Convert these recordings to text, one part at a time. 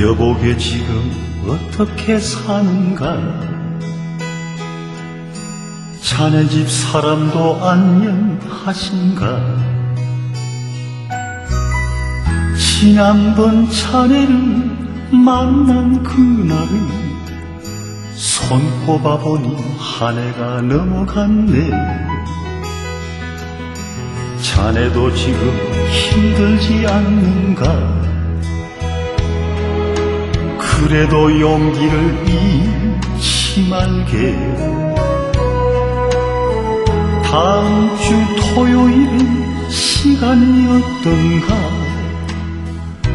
여보게 지금 어떻게 사는가? 자네 집 사람도 안녕하신가? 지난번 자네를 만난 그날을 손꼽아 보니 한 해가 넘어갔네. 자네도 지금 힘들지 않는가 그래도 용기를 잃지 말게. 다음 주 토요일은 시간이 어떤가.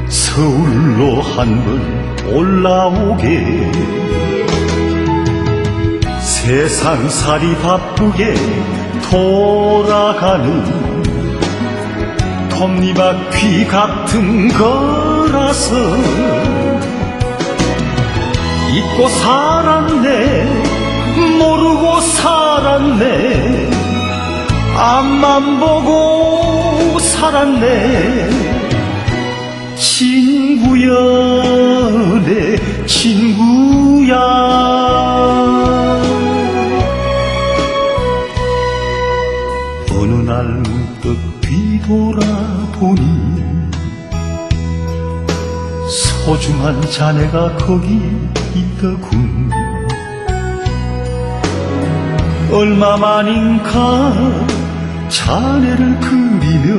서울로 한번 올라오게. 세상살이 바쁘게 돌아가는 톱니바퀴 같은 거라서 잊고 살았네. 모르고 살았네. 앞만 보고 살았네. 친구야 내 친구야. 어느 날 문득 뒤돌아보니 소중한 자네가 거기 있더군. 얼마만인가 자네를 그리며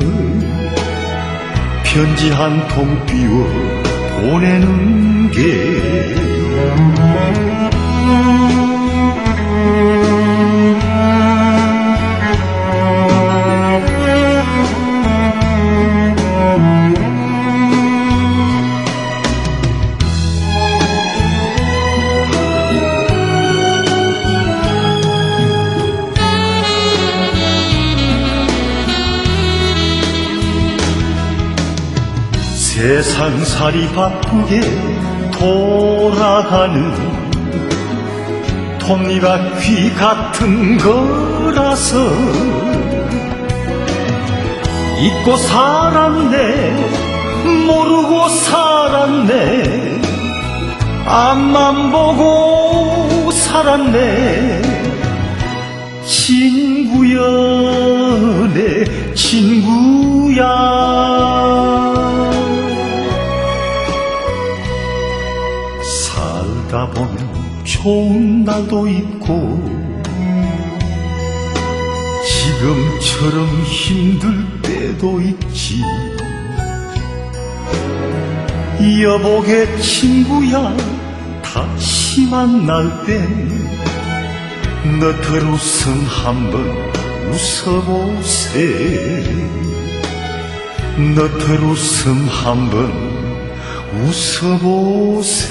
편지 한 통 띄워 보내는 게 세상살이 바쁘게 돌아가는 톱니바퀴 같은 거라서 잊고 살았네 모르고 살았네 앞만 보고 살았네. 친구야 내 친구 살다 보면 좋은 날도 있고 지금처럼 힘들 때도 있지. 여보게 친구야 다시 만날 때 너털 웃음 한번 웃어보세. 너털 웃음 한번 웃어보세